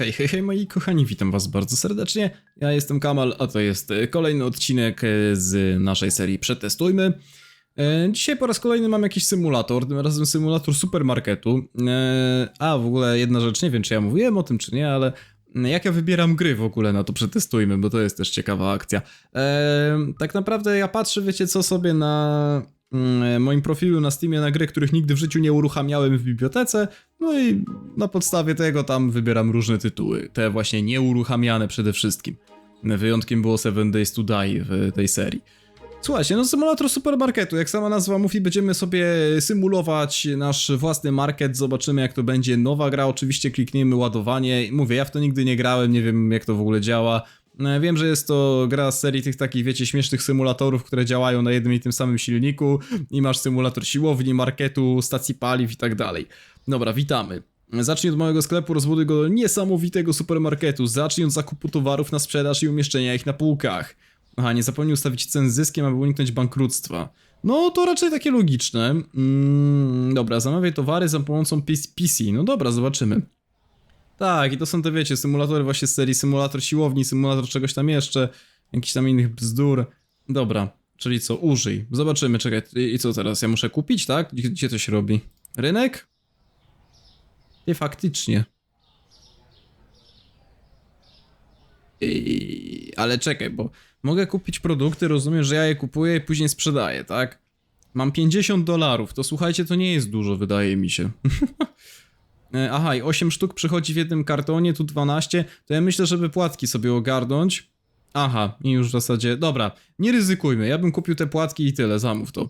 Hej, hej, hej moi kochani, witam was bardzo serdecznie. Ja jestem Kamal, a to jest e, kolejny odcinek e, z naszej serii Przetestujmy. E, Dzisiaj po raz kolejny mam jakiś symulator, tym razem symulator supermarketu. A, w ogóle jedna rzecz, nie wiem czy ja mówiłem o tym czy nie, ale jak ja wybieram gry w ogóle na to przetestujmy, bo to jest też ciekawa akcja. Tak naprawdę ja patrzę, wiecie co, sobie na mm, moim profilu na Steamie na gry, których nigdy w życiu nie uruchamiałem w bibliotece, no i na podstawie tego tam wybieram różne tytuły, te właśnie nieuruchamiane przede wszystkim. Wyjątkiem było Seven Days to Die w tej serii. Słuchajcie, no symulator supermarketu, jak sama nazwa mówi, będziemy sobie symulować nasz własny market, zobaczymy jak to będzie. Nowa gra, oczywiście klikniemy ładowanie. Mówię, ja w to nigdy nie grałem, nie wiem jak to w ogóle działa. E, Wiem, że jest to gra z serii tych takich, wiecie, śmiesznych symulatorów, które działają na jednym i tym samym silniku i masz symulator siłowni, marketu, stacji paliw i tak dalej. Dobra, witamy. Zacznij od małego sklepu, rozbuduj go do niesamowitego supermarketu. Zacznij od zakupu towarów na sprzedaż i umieszczenia ich na półkach. Aha, nie zapomnij ustawić cen z zyskiem, aby uniknąć bankructwa. No, to raczej takie logiczne. Mm, dobra, zamawiaj towary za pomocą. PC. No dobra, zobaczymy. Tak, i to są te, wiecie, symulatory właśnie z serii symulator siłowni, symulator czegoś tam jeszcze, jakichś tam innych bzdur. Dobra, czyli co, użyj. Zobaczymy, czekaj, i co teraz? Ja muszę kupić, tak? Gdzie, gdzie to się robi? Rynek? Nie, faktycznie. I... Ale czekaj, bo mogę kupić produkty, rozumiem, że ja je kupuję i później sprzedaję, tak? Mam 50 dolarów, to słuchajcie, to nie jest dużo, wydaje mi się. E, Aha, i 8 sztuk przychodzi w jednym kartonie, tu 12, to ja myślę, żeby płatki sobie ogarnąć. Aha, i już w zasadzie, dobra, nie ryzykujmy, ja bym kupił te płatki i tyle, zamów to.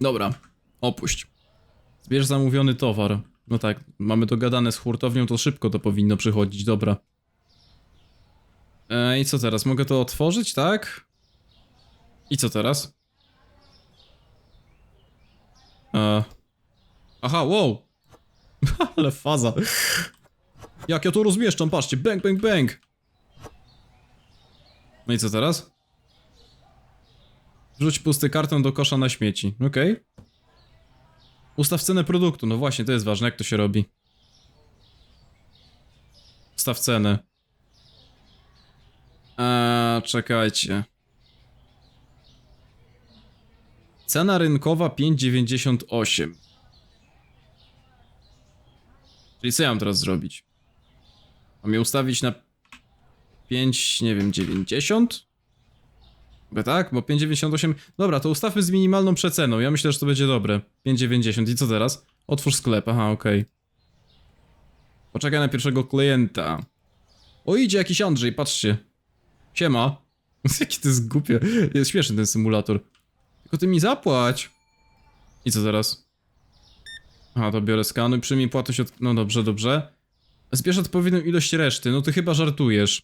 Dobra, opuść. Zbierz zamówiony towar. No tak, mamy dogadane z hurtownią, to szybko to powinno przychodzić, dobra. E, I co teraz? Mogę to otworzyć, tak? I co teraz? E. Aha, wow! Ale faza. Jak ja to rozmieszczam, patrzcie, bang, bang, bang! No i co teraz? Wrzuć pusty karton do kosza na śmieci, okej. Ustaw cenę produktu, no właśnie, to jest ważne, jak to się robi. Ustaw cenę. Eee, czekajcie. Cena rynkowa 5,98. Czyli co ja mam teraz zrobić? Mam je ustawić na 5, nie wiem, 90? Chyba tak? Bo 5,98... Dobra, to ustawmy z minimalną przeceną. Ja myślę, że to będzie dobre. 5,90. I co teraz? Otwórz sklep. Aha, okej. Poczekaj na pierwszego klienta. O, idzie jakiś Andrzej, patrzcie. Siema. Jaki to jest głupie. Jest śmieszny ten symulator. Tylko ty mi zapłać. I co teraz? Aha, to biorę skanuj, przyjmij płatność od... No dobrze, dobrze. Zbierz odpowiednią ilość reszty, no ty chyba żartujesz.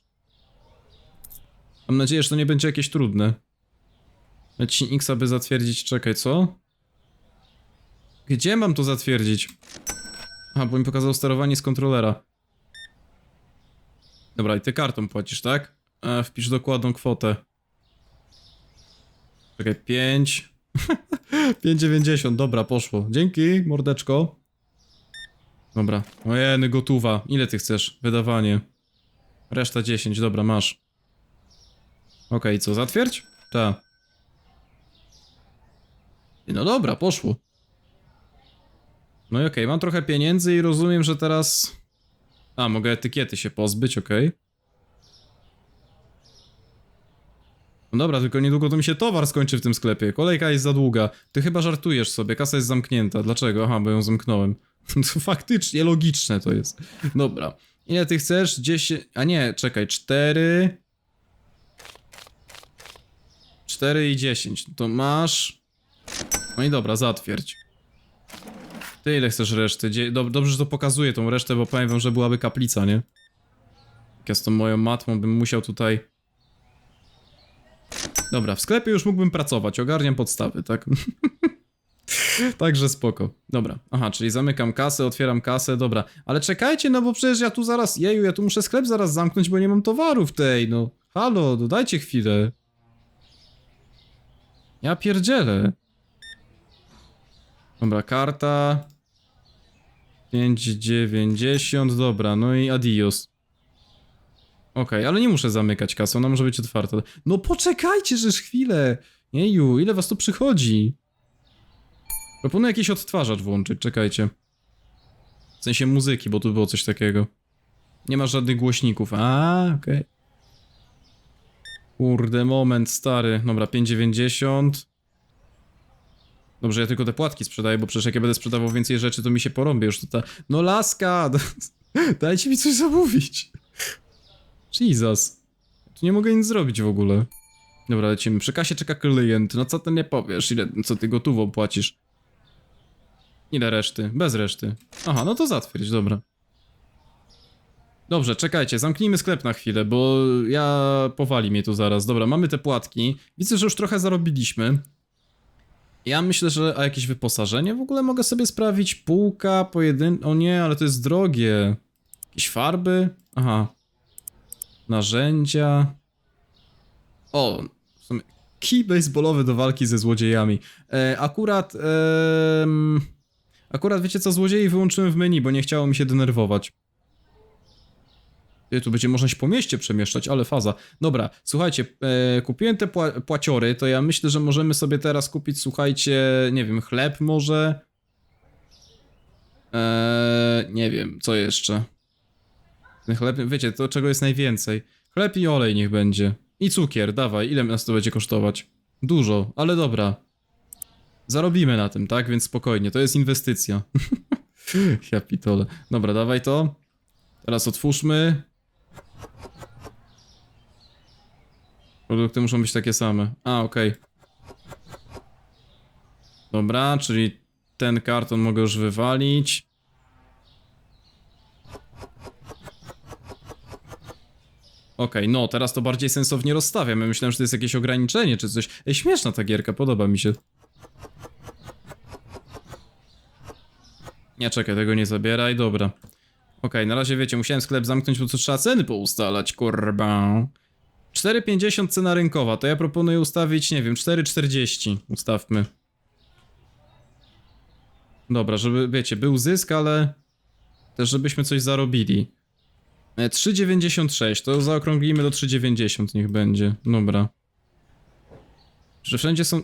Mam nadzieję, że to nie będzie jakieś trudne. Naciśnij X, aby zatwierdzić, czekaj, co? Gdzie mam to zatwierdzić? Aha, bo mi pokazał sterowanie z kontrolera. Dobra, i ty kartą płacisz, tak? E, wpisz dokładną kwotę. Czekaj, 5. 5,90, dobra, poszło. Dzięki, mordeczko. Dobra, ojeny, gotowa. Ile ty chcesz? Wydawanie. Reszta 10, dobra, masz. Okej, co, zatwierdź? Ta. No dobra, poszło. No i okej, mam trochę pieniędzy i rozumiem, że teraz... A, mogę etykiety się pozbyć, okej. No dobra, tylko niedługo to mi się towar skończy w tym sklepie. Kolejka jest za długa. Ty chyba żartujesz sobie, kasa jest zamknięta. Dlaczego? Aha, bo ją zamknąłem. To faktycznie logiczne to jest. Dobra. Ile ty chcesz? 10. A nie, czekaj, 4. 4 i 10. To masz. No i dobra, zatwierdź. Ty ile chcesz reszty? Dobrze, że to pokazuje tą resztę, bo powiem wam, że byłaby kaplica, nie? Jak ja z tą moją matmą bym musiał tutaj... Dobra, w sklepie już mógłbym pracować, ogarniam podstawy, tak? Także spoko. Dobra, aha, czyli zamykam kasę, otwieram kasę, dobra. Ale czekajcie, no bo przecież ja tu zaraz, jeju, ja tu muszę sklep zaraz zamknąć, bo nie mam towarów tej, no. Halo, dodajcie chwilę. Ja pierdzielę. Dobra, karta. 5,90, dobra, no i adios. Okej, ale nie muszę zamykać kasy, ona może być otwarta. No poczekajcie, żeż chwilę. Jeju, ile was tu przychodzi? Proponuję jakiś odtwarzacz włączyć, czekajcie. W sensie muzyki, bo tu było coś takiego. Nie ma żadnych głośników. A, okej. Kurde, moment, stary. Dobra, 5,90. Dobrze, ja tylko te płatki sprzedaję, bo przecież jak ja będę sprzedawał więcej rzeczy, to mi się porąbię już tutaj. No laska! Dajcie mi coś zamówić. Jesus. Tu nie mogę nic zrobić w ogóle. Dobra, lecimy. Przy kasie czeka klient. No co ty nie powiesz? Ile, co ty gotową płacisz? Ile reszty? Bez reszty. Aha, no to zatwierdź, dobra. Dobrze, czekajcie, zamknijmy sklep na chwilę, bo ja powali mnie tu zaraz. Dobra, mamy te płatki. Widzę, że już trochę zarobiliśmy. Ja myślę, że a jakieś wyposażenie w ogóle mogę sobie sprawić. Półka, pojedyn... O nie, ale to jest drogie. Jakieś farby? Aha. Narzędzia. O, w sumie kij baseballowy do walki ze złodziejami. E, akurat... em, akurat wiecie co, złodziei wyłączyłem w menu, bo nie chciało mi się denerwować. Tu będzie można się po mieście przemieszczać, ale faza. Dobra, słuchajcie, e, kupiłem te pła płaciory, to ja myślę, że możemy sobie teraz kupić, słuchajcie, nie wiem, chleb może. E, nie wiem, co jeszcze. Chleb, wiecie, to czego jest najwięcej. Chleb i olej niech będzie. I cukier, dawaj, ile nas to będzie kosztować? Dużo, ale dobra. Zarobimy na tym, tak? Więc spokojnie, to jest inwestycja. ja pitole. Dobra, dawaj to. Teraz otwórzmy. Produkty muszą być takie same. A, okej. Dobra, czyli ten karton mogę już wywalić. Okej, no teraz to bardziej sensownie rozstawiam. Ja myślałem, że to jest jakieś ograniczenie czy coś. Ej, śmieszna ta gierka, podoba mi się. Nie, czekaj, tego nie zabieraj, dobra. Okej, na razie wiecie, musiałem sklep zamknąć, bo tu trzeba ceny poustalać, kurba. 4,50 cena rynkowa, to ja proponuję ustawić, nie wiem, 4,40 ustawmy. Dobra, żeby, wiecie, był zysk, ale też żebyśmy coś zarobili. E, 3,96, to zaokrąglimy do 3,90 niech będzie, dobra. Że wszędzie są...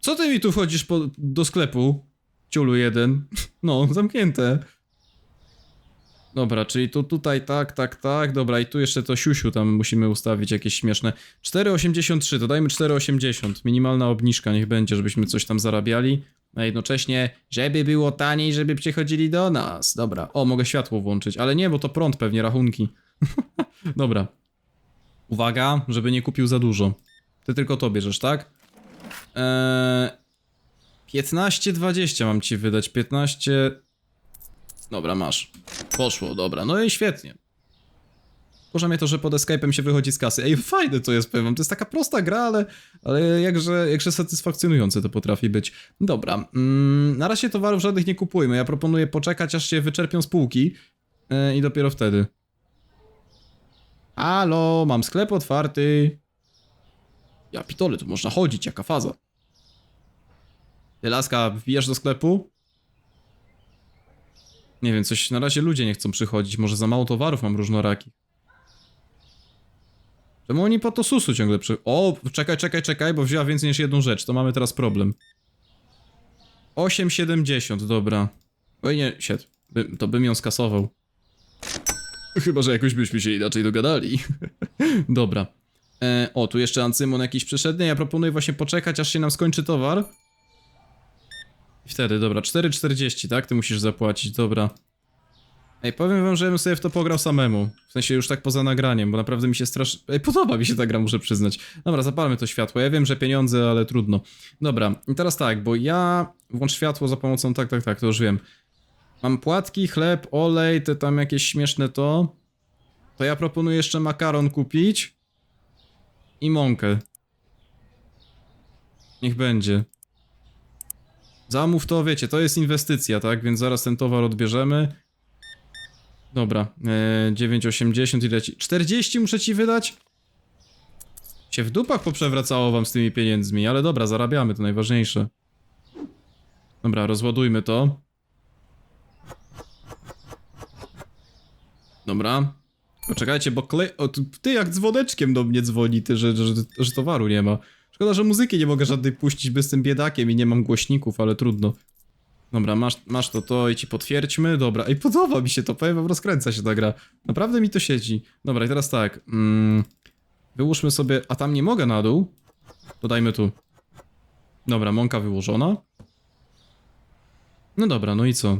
Co ty mi tu wchodzisz po, do sklepu? Ciulu jeden. No, zamknięte. Dobra, czyli to tutaj tak, tak, tak. Dobra, i tu jeszcze to siusiu tam musimy ustawić jakieś śmieszne. 4,83, to dajmy 4,80. Minimalna obniżka niech będzie, żebyśmy coś tam zarabiali. A jednocześnie, żeby było taniej, żeby przychodzili do nas. Dobra, o, mogę światło włączyć, ale nie, bo to prąd pewnie, rachunki. Dobra. Uwaga, żeby nie kupił za dużo. Ty tylko to bierzesz, tak? Eee, 15,20 mam ci wydać, 15... Dobra, masz. Poszło, dobra, no i świetnie. Kurza mnie to, że pod Escape'em się wychodzi z kasy. Ej, fajne to jest, powiem wam. To jest taka prosta gra, ale, ale jakże, jakże satysfakcjonujące to potrafi być. Dobra, mm, na razie towarów żadnych nie kupujmy. Ja proponuję poczekać, aż się wyczerpią spółki yy, i dopiero wtedy. Halo, mam sklep otwarty. Ja pitole, tu można chodzić, jaka faza. Ty, Laska, wbijasz do sklepu? Nie wiem, coś na razie ludzie nie chcą przychodzić. Może za mało towarów mam różnorakich. Czemu oni po to susu ciągle przy... O, czekaj, czekaj, czekaj, bo wzięła więcej niż jedną rzecz. To mamy teraz problem. 8,70, dobra. Oj nie, sied. By, to bym ją skasował. Chyba, że jakoś byśmy się inaczej dogadali. dobra. E, o, tu jeszcze Ancymon jakiś przyszedł. Ja proponuję właśnie poczekać, aż się nam skończy towar. I wtedy, dobra, 4,40, tak? Ty musisz zapłacić, dobra. Ej, powiem wam, że ja bym sobie w to pograł samemu. W sensie już tak poza nagraniem, bo naprawdę mi się strasznie... Ej, podoba mi się ta gra, muszę przyznać. Dobra, zapalmy to światło. Ja wiem, że pieniądze, ale trudno. Dobra, i teraz tak, bo ja... Włącz światło za pomocą... Tak, tak, tak, to już wiem. Mam płatki, chleb, olej, te tam jakieś śmieszne to. To ja proponuję jeszcze makaron kupić. I mąkę. Niech będzie. Zamów to, wiecie, to jest inwestycja, tak? Więc zaraz ten towar odbierzemy. Dobra, e, 9,80 ile ci... 40 muszę ci wydać? Się w dupach poprzewracało wam z tymi pieniędzmi, ale dobra, zarabiamy, to najważniejsze. Dobra, rozładujmy to. Dobra. Poczekajcie, bo klej... O, ty jak dzwoneczkiem do mnie dzwoni, ty, że, że, że towaru nie ma. Szkoda, że muzyki nie mogę żadnej puścić, bo jestem biedakiem i nie mam głośników, ale trudno. Dobra, masz, masz to to i ci potwierdźmy. Dobra, i podoba mi się to, powiem wam, rozkręca się ta gra. Naprawdę mi to siedzi. Dobra, i teraz tak. Mm, wyłóżmy sobie... A tam nie mogę na dół? Dodajmy tu. Dobra, mąka wyłożona. No dobra, no i co?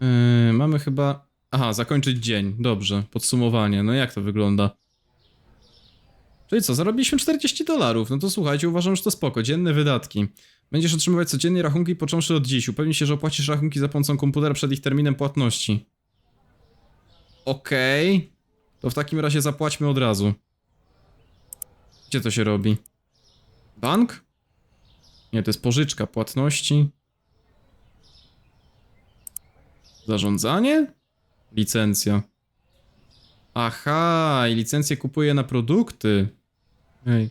Yy, mamy chyba... Aha, zakończyć dzień. Dobrze, podsumowanie. No jak to wygląda? Czyli co, zarobiliśmy 40 dolarów. No to słuchajcie, uważam, że to spoko. Dzienne wydatki. Będziesz otrzymywać codziennie rachunki począwszy od dziś. Upewnij się, że opłacisz rachunki za pomocą komputera przed ich terminem płatności. Okej. To w takim razie zapłaćmy od razu. Gdzie to się robi? Bank? Nie, to jest pożyczka płatności. Zarządzanie? Licencja. Aha, i licencję kupuję na produkty. Ej.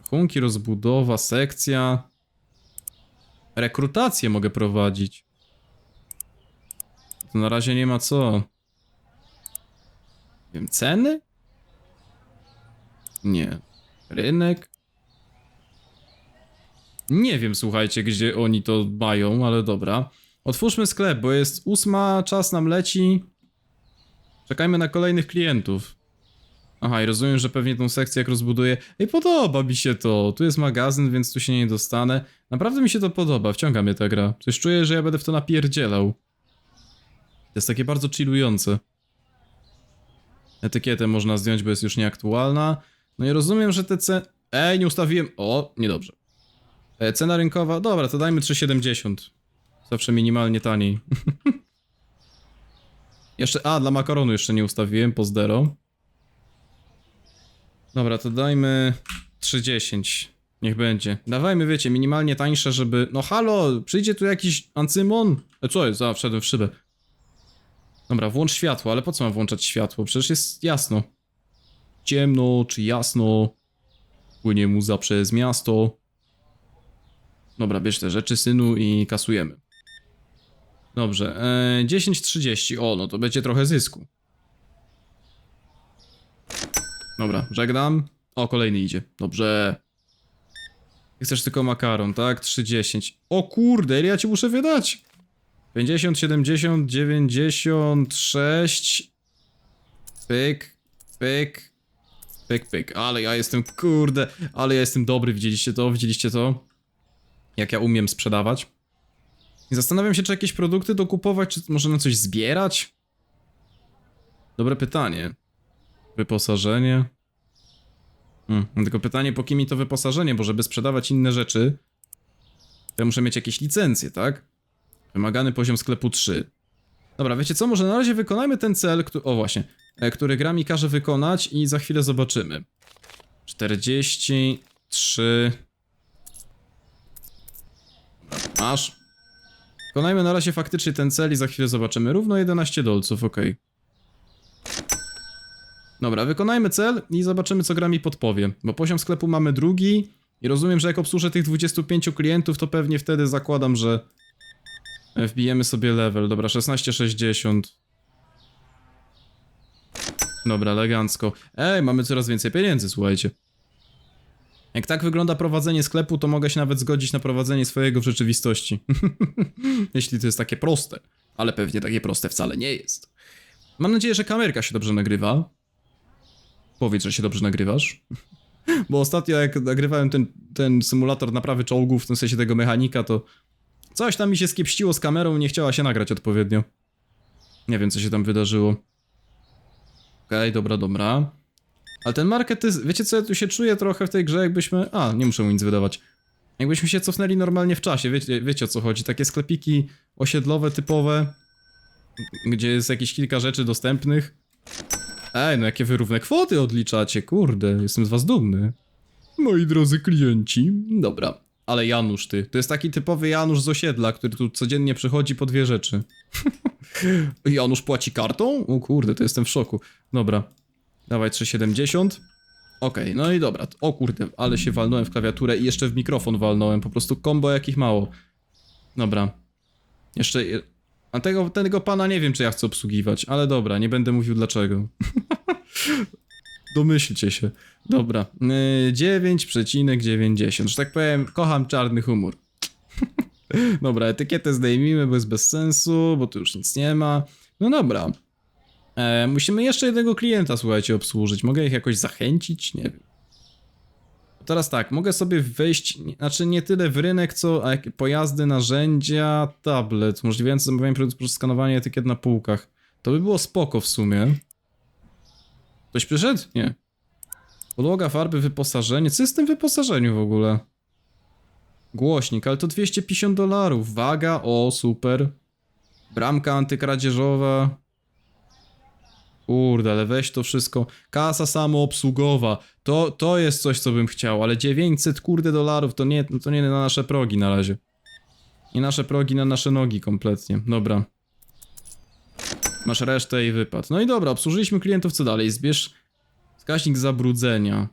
Rachunki, rozbudowa, sekcja. Rekrutację mogę prowadzić. To na razie nie ma co. Wiem, ceny? Nie. Rynek? Nie wiem, słuchajcie, gdzie oni to mają, ale dobra. Otwórzmy sklep, bo jest ósma, czas nam leci. Czekajmy na kolejnych klientów. Aha, i rozumiem, że pewnie tą sekcję jak rozbuduję. Ej, podoba mi się to. Tu jest magazyn, więc tu się nie dostanę. Naprawdę mi się to podoba, wciąga mnie ta gra. Coś czuję, że ja będę w to napierdzielał. To jest takie bardzo chillujące. Etykietę można zdjąć, bo jest już nieaktualna. No i rozumiem, że te ceny... Ej, nie ustawiłem... O, niedobrze. E, cena rynkowa... Dobra, to dajmy 3,70. Zawsze minimalnie taniej. jeszcze... A, dla makaronu jeszcze nie ustawiłem, pozdero. Dobra, to dajmy 3,10. Niech będzie. Dawajmy, wiecie, minimalnie tańsze, żeby... No halo, przyjdzie tu jakiś ancymon? E, co jest? A, wszedłem w szybę. Dobra, włącz światło, ale po co mam włączać światło? Przecież jest jasno. Ciemno czy jasno. Płynie muza przez miasto. Dobra, bierz te rzeczy, synu, i kasujemy. Dobrze, e, 10.30. O, no to będzie trochę zysku. Dobra, żegnam. O, kolejny idzie. Dobrze. Chcesz tylko makaron, tak? 3,10. O kurde, ja ci muszę wydać? 50, 70, 96. Pyk, pyk, pyk, pyk. Ale ja jestem, kurde, ale ja jestem dobry, widzieliście to? Widzieliście to? Jak ja umiem sprzedawać? I zastanawiam się, czy jakieś produkty dokupować, czy może na coś zbierać? Dobre pytanie. Wyposażenie. Hmm, tylko pytanie, po kim mi to wyposażenie, bo żeby sprzedawać inne rzeczy, to muszę mieć jakieś licencje, tak? Wymagany poziom sklepu 3. Dobra, wiecie co, może na razie wykonajmy ten cel, który, o właśnie, e, który gra mi każe wykonać i za chwilę zobaczymy. 43... Dobra, Masz. Wykonajmy na razie faktycznie ten cel i za chwilę zobaczymy. Równo 11 dolców, okej. Dobra, wykonajmy cel i zobaczymy, co gra mi podpowie. Bo poziom sklepu mamy drugi i rozumiem, że jak obsłużę tych 25 klientów, to pewnie wtedy zakładam, że wbijemy sobie level. Dobra, 16,60. Dobra, elegancko. Ej, mamy coraz więcej pieniędzy, słuchajcie. Jak tak wygląda prowadzenie sklepu, to mogę się nawet zgodzić na prowadzenie swojego w rzeczywistości. Jeśli to jest takie proste. Ale pewnie takie proste wcale nie jest. Mam nadzieję, że kamerka się dobrze nagrywa. Powiedz, że się dobrze nagrywasz. Bo ostatnio jak nagrywałem ten, ten symulator naprawy czołgów, w tym sensie tego mechanika, to coś tam mi się skiepściło z kamerą nie chciała się nagrać odpowiednio. Nie wiem, co się tam wydarzyło. Okej, dobra, dobra. Ale ten market jest... Wiecie co, ja tu się czuję trochę w tej grze, jakbyśmy... A, nie muszę mu nic wydawać. Jakbyśmy się cofnęli normalnie w czasie, wiecie, wiecie o co chodzi. Takie sklepiki osiedlowe, typowe, gdzie jest jakieś kilka rzeczy dostępnych. Ej, no jakie wyrówne kwoty odliczacie, kurde, jestem z was dumny. Moi drodzy klienci. Dobra, ale Janusz ty, to jest taki typowy Janusz z osiedla, który tu codziennie przychodzi po dwie rzeczy. Janusz płaci kartą? O kurde, to jestem w szoku. Dobra, dawaj 3,70. Okej, no i dobra, o kurde, ale się walnąłem w klawiaturę i jeszcze w mikrofon walnąłem, po prostu combo jakich mało. Dobra. Jeszcze... A tego, tego pana nie wiem, czy ja chcę obsługiwać, ale dobra, nie będę mówił dlaczego. Domyślcie się. Dobra. Yy, 9,90. Że tak powiem, kocham czarny humor. dobra, etykietę zdejmijmy, bo jest bez sensu, bo tu już nic nie ma. No dobra. E, musimy jeszcze jednego klienta, słuchajcie, obsłużyć. Mogę ich jakoś zachęcić? Nie wiem. Teraz tak, mogę sobie wejść, znaczy nie tyle w rynek, co pojazdy, narzędzia, tablet, umożliwiający zamawianie produktów przez skanowanie etykiet na półkach. To by było spoko w sumie. Ktoś przyszedł? Nie. Podłoga, farby, wyposażenie. Co jest w tym wyposażeniu w ogóle? Głośnik, ale to 250 dolarów. Waga, o super. Bramka antykradzieżowa. Kurde, ale weź to wszystko. Kasa samoobsługowa. To, to jest coś, co bym chciał, ale 900 kurde dolarów to nie, to nie na nasze progi na razie. Nie nasze progi na nasze nogi kompletnie. Dobra. Masz resztę i wypad. No i dobra, obsłużyliśmy klientów, co dalej? Zbierz wskaźnik zabrudzenia.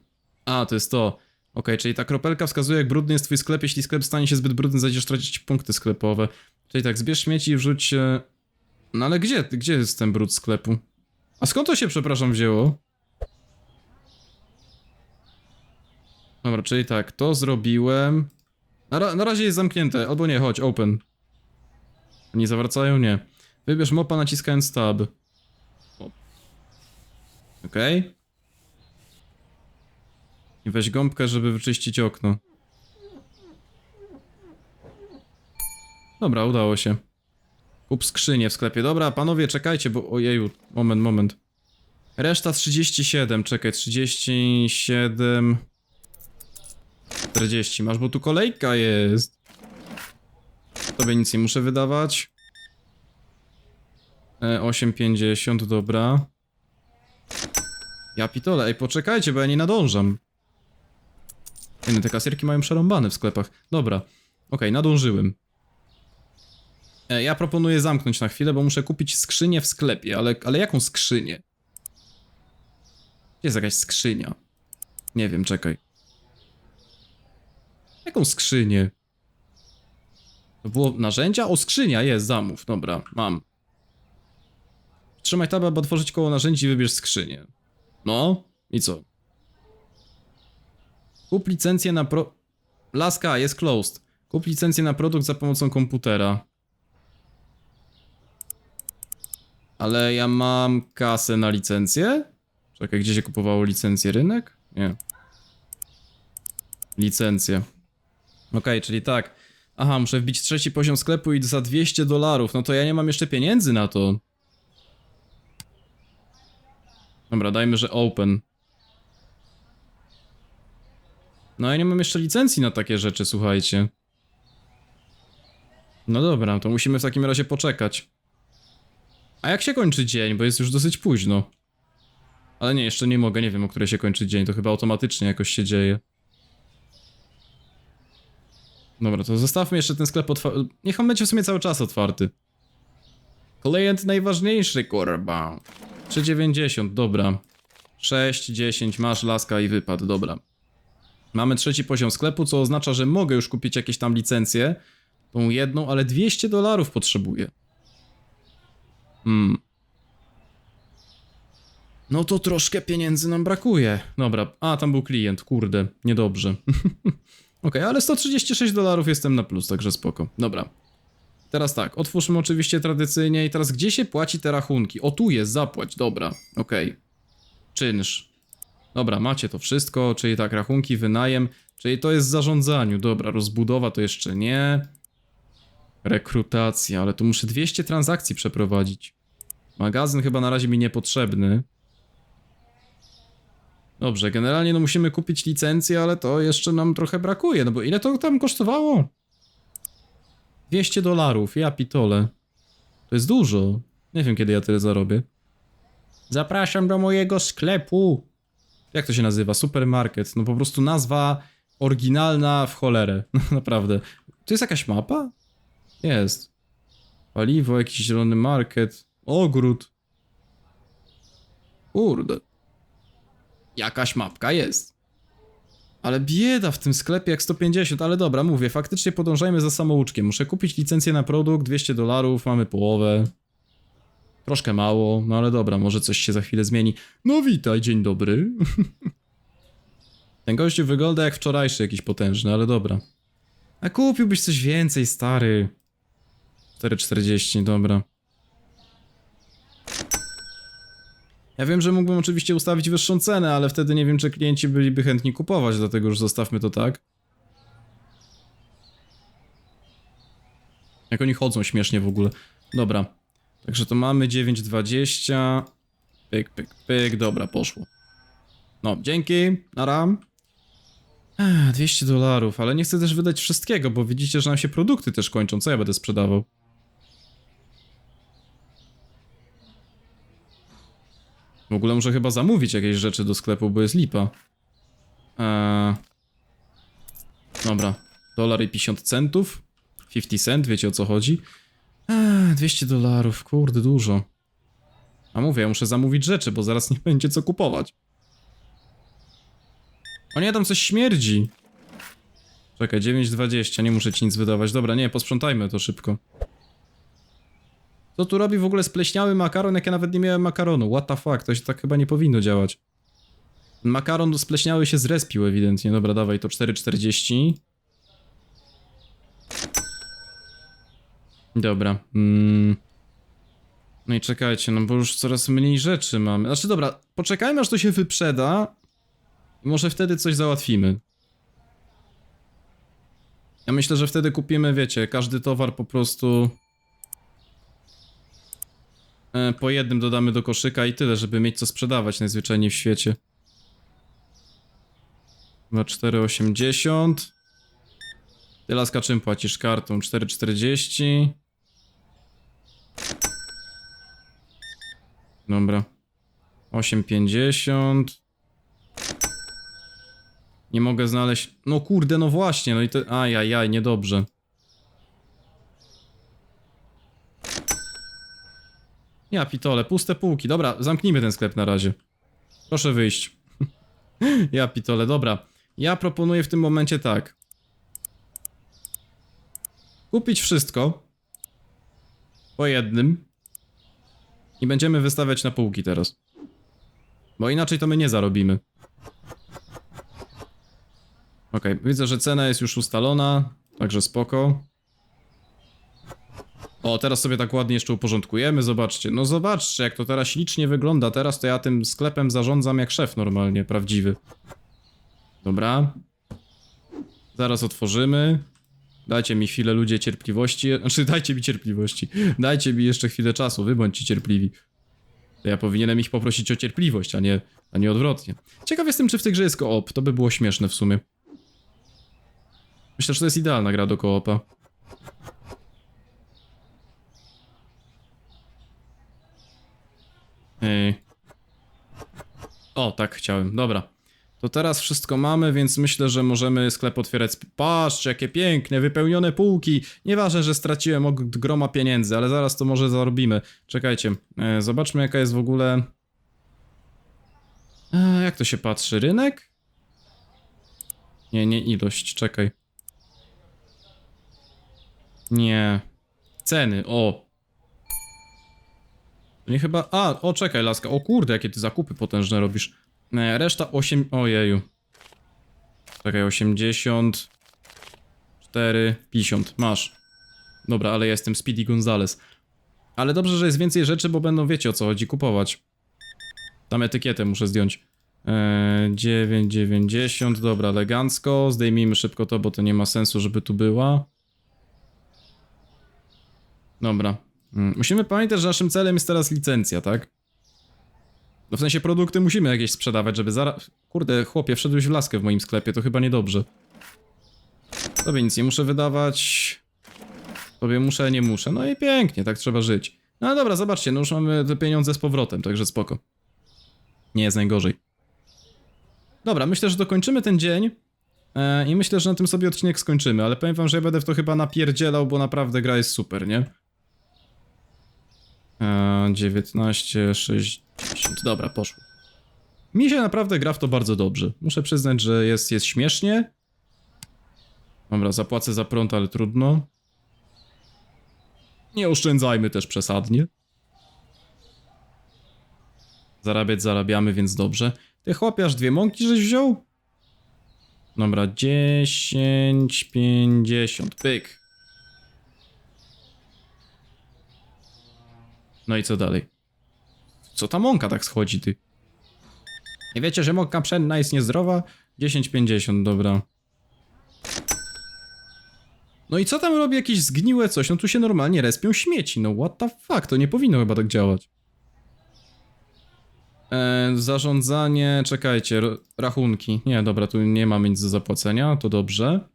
A, to jest to. Okej, czyli ta kropelka wskazuje, jak brudny jest twój sklep. Jeśli sklep stanie się zbyt brudny, zajdziesz tracić punkty sklepowe. Czyli tak, zbierz śmieci i wrzuć... No ale gdzie, gdzie jest ten brud sklepu? A skąd to się, przepraszam, wzięło? Dobra, czyli tak, to zrobiłem. Na, ra na razie jest zamknięte, albo nie, chodź, open. Nie zawracają? Nie. Wybierz mopa naciskając tab. Okej. I weź gąbkę, żeby wyczyścić okno. Dobra, udało się. Kup skrzynię w sklepie. Dobra, panowie, czekajcie, bo... Ojeju, moment, moment. Reszta 37, czekaj, 37... 40, masz, bo tu kolejka jest. Tobie nic nie muszę wydawać. E, 8,50, dobra. Ja pitole, ej, poczekajcie, bo ja nie nadążam. Nie, no, te kasierki mają przerąbane w sklepach. Dobra, okej, nadążyłem. E, Ja proponuję zamknąć na chwilę, bo muszę kupić skrzynię w sklepie, ale, ale jaką skrzynię? Gdzie jest jakaś skrzynia? Nie wiem, czekaj. Jaką skrzynię? To było narzędzia? O, skrzynia jest, zamów. Dobra, mam. Trzymaj tabę, aby otworzyć koło narzędzi i wybierz skrzynię. No, i co? Kup licencję na pro... Laska, jest closed. Kup licencję na produkt za pomocą komputera. Ale ja mam kasę na licencję? Czekaj, gdzie się kupowało licencję? Rynek? Nie. Licencję. Okej, czyli tak. Aha, muszę wbić trzeci poziom sklepu i za 200 dolarów. No to ja nie mam jeszcze pieniędzy na to. Dobra, dajmy, że open. No ja nie mam jeszcze licencji na takie rzeczy, słuchajcie. No dobra, to musimy w takim razie poczekać. A jak się kończy dzień, bo jest już dosyć późno. Ale nie, jeszcze nie mogę, nie wiem o której się kończy dzień, to chyba automatycznie jakoś się dzieje. Dobra, to zostawmy jeszcze ten sklep otwarty. Niech on będzie w sumie cały czas otwarty. Klient najważniejszy, kurwa. 3,90, dobra. 6, 10, masz laska i wypad, dobra. Mamy trzeci poziom sklepu, co oznacza, że mogę już kupić jakieś tam licencje. Tą jedną, ale 200 dolarów potrzebuję. Hmm. No to troszkę pieniędzy nam brakuje. Dobra, a tam był klient, kurde, niedobrze. Okej, ale 136 dolarów jestem na plus, także spoko. Dobra. Teraz tak, otwórzmy oczywiście tradycyjnie i teraz gdzie się płaci te rachunki? O, tu jest, zapłać, dobra, okej. Czynsz. Dobra, macie to wszystko, czyli tak, rachunki, wynajem, czyli to jest w zarządzaniu, dobra, rozbudowa to jeszcze nie. Rekrutacja, ale tu muszę 200 transakcji przeprowadzić. Magazyn chyba na razie mi niepotrzebny. Dobrze, generalnie no musimy kupić licencję, ale to jeszcze nam trochę brakuje, no bo ile to tam kosztowało? 200 dolarów, ja pitole. To jest dużo. Nie wiem kiedy ja tyle zarobię. Zapraszam do mojego sklepu. Jak to się nazywa? Supermarket. No po prostu nazwa oryginalna w cholerę. No naprawdę. Tu jest jakaś mapa? Jest. Paliwo, jakiś zielony market. Ogród. Kurde. Jakaś mapka jest. Ale bieda w tym sklepie jak 150, ale dobra, mówię, faktycznie podążajmy za samouczkiem. Muszę kupić licencję na produkt, 200 dolarów, mamy połowę. Troszkę mało, no ale dobra, może coś się za chwilę zmieni. No witaj, dzień dobry. Ten gościu wygląda jak wczorajszy jakiś potężny, ale dobra. A kupiłbyś coś więcej, stary. 4,40, dobra. Ja wiem, że mógłbym oczywiście ustawić wyższą cenę, ale wtedy nie wiem, czy klienci byliby chętni kupować, dlatego już zostawmy to tak. Jak oni chodzą śmiesznie w ogóle. Dobra. Także to mamy 9,20. Pyk, pyk, pyk. Dobra, poszło. No, dzięki. Nara. Ech, 200 dolarów, ale nie chcę też wydać wszystkiego, bo widzicie, że nam się produkty też kończą. Co ja będę sprzedawał? W ogóle muszę chyba zamówić jakieś rzeczy do sklepu, bo jest lipa. Eee... Dobra. Dolar i 50 centów. 50 cent, wiecie o co chodzi? Eee, 200 dolarów, kurde, dużo. A mówię, ja muszę zamówić rzeczy, bo zaraz nie będzie co kupować. O nie, tam coś śmierdzi. Czekaj, 9,20, nie muszę ci nic wydawać. Dobra, nie, posprzątajmy to szybko. Co tu robi w ogóle spleśniały makaron, jak ja nawet nie miałem makaronu? What the fuck, to się tak chyba nie powinno działać. Makaron spleśniały się zrespił ewidentnie. Dobra, dawaj, to 4,40. Dobra. Mm. No i czekajcie, no bo już coraz mniej rzeczy mamy. Znaczy dobra, poczekajmy aż to się wyprzeda. I może wtedy coś załatwimy. Ja myślę, że wtedy kupimy, wiecie, każdy towar po prostu... E, po jednym dodamy do koszyka i tyle, żeby mieć co sprzedawać najzwyczajniej w świecie. Chyba 4,80. Ty laska czym płacisz kartą? 4,40. Dobra. 8,50. Nie mogę znaleźć... No kurde, no właśnie, no i to... Ajajaj, niedobrze. Ja pitole, puste półki. Dobra, zamknijmy ten sklep na razie. Proszę wyjść. ja pitole, dobra. Ja proponuję w tym momencie tak. Kupić wszystko. Po jednym. I będziemy wystawiać na półki teraz. Bo inaczej to my nie zarobimy. Okej, widzę, że cena jest już ustalona, także spoko. O, teraz sobie tak ładnie jeszcze uporządkujemy, zobaczcie. No zobaczcie, jak to teraz ślicznie wygląda. Teraz to ja tym sklepem zarządzam jak szef normalnie, prawdziwy. Dobra. Zaraz otworzymy. Dajcie mi chwilę, ludzie, cierpliwości. Znaczy, dajcie mi cierpliwości. Dajcie mi jeszcze chwilę czasu, wy bądźcie cierpliwi. To ja powinienem ich poprosić o cierpliwość, a nie, a nie odwrotnie. Ciekaw jestem, czy w tej grze jest koop. To by było śmieszne w sumie. Myślę, że to jest idealna gra do koopa. O, tak chciałem. Dobra. To teraz wszystko mamy, więc myślę, że możemy sklep otwierać. Patrzcie, jakie piękne, wypełnione półki. Nieważne, że straciłem groma pieniędzy, ale zaraz to może zarobimy. Czekajcie, e, zobaczmy jaka jest w ogóle... E, jak to się patrzy? Rynek? Nie, nie ilość, czekaj. Nie. Ceny, o. Nie chyba... A, o czekaj laska, o kurde, jakie ty zakupy potężne robisz. E, reszta 8... Ojeju. Czekaj, 80... 4... 50, masz. Dobra, ale ja jestem Speedy Gonzales. Ale dobrze, że jest więcej rzeczy, bo będą, wiecie o co chodzi, kupować. Tam etykietę muszę zdjąć. Eee, 9,90, dobra, elegancko. Zdejmijmy szybko to, bo to nie ma sensu, żeby tu była. Dobra. Mm, Musimy pamiętać, że naszym celem jest teraz licencja, tak? No w sensie produkty musimy jakieś sprzedawać, żeby zaraz... Kurde, chłopie, wszedłeś w laskę w moim sklepie, to chyba niedobrze. Tobie nic nie muszę wydawać. Tobie muszę, nie muszę. No i pięknie, tak trzeba żyć. No dobra, zobaczcie, no już mamy te pieniądze z powrotem, także spoko. Nie jest najgorzej. Dobra, myślę, że dokończymy ten dzień. E, I myślę, że na tym sobie odcinek skończymy, ale powiem wam, że ja będę w to chyba napierdzielał, bo naprawdę gra jest super, nie? E, 19, 60. Dobra, poszło. Mi się naprawdę gra w to bardzo dobrze. Muszę przyznać, że jest, jest śmiesznie. Dobra, zapłacę za prąd, ale trudno. Nie oszczędzajmy też przesadnie. Zarabiać zarabiamy, więc dobrze. Ty chłopie, aż dwie mąki żeś wziął? Dobra, 10, 50, pyk. No i co dalej? Co ta mąka tak schodzi, ty? Nie wiecie, że mąka pszenna jest niezdrowa? 10,50, dobra. No i co tam robi jakieś zgniłe coś? No tu się normalnie respią śmieci, no what the fuck, to nie powinno chyba tak działać. E, zarządzanie, czekajcie, rachunki. Nie, dobra, tu nie mamy nic do zapłacenia, to dobrze.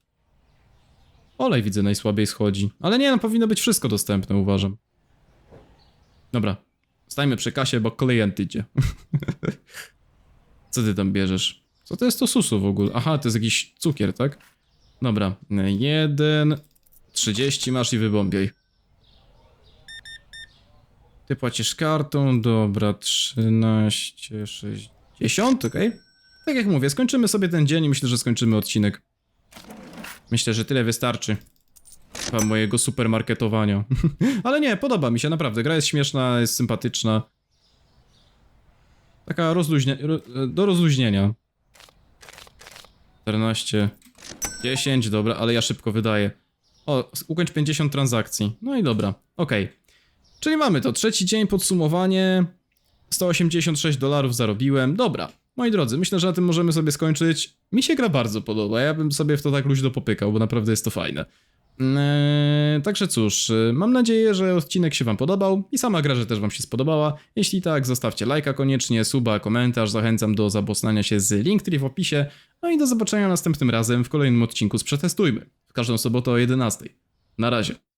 Olej widzę najsłabiej schodzi. Ale nie, no powinno być wszystko dostępne, uważam. Dobra, stajmy przy kasie, bo klient idzie. Co ty tam bierzesz? Co to jest to susu w ogóle? Aha, to jest jakiś cukier, tak? Dobra, jeden, 30 masz i wybombiaj. Ty płacisz kartą, dobra, 13, 60, okej? Tak jak mówię, skończymy sobie ten dzień i myślę, że skończymy odcinek. Myślę, że tyle wystarczy. Mojego supermarketowania. Ale nie, podoba mi się, naprawdę. Gra jest śmieszna, jest sympatyczna. Taka rozluźnia... ro- do rozluźnienia. 14, 10, dobra, ale ja szybko wydaję. O, ukończ 50 transakcji. No i dobra, okej. Czyli mamy to, trzeci dzień, podsumowanie. 186 dolarów zarobiłem. Dobra, moi drodzy, myślę, że na tym możemy sobie skończyć. Mi się gra bardzo podoba, ja bym sobie w to tak luźno popykał, bo naprawdę jest to fajne. Eee, także cóż, e, mam nadzieję, że odcinek się wam podobał i sama gra, że też wam się spodobała. Jeśli tak, zostawcie lajka koniecznie, suba, komentarz, zachęcam do zapoznania się z Linktree w opisie. No i do zobaczenia następnym razem w kolejnym odcinku z Przetestujmy. W każdą sobotę o 11. Na razie.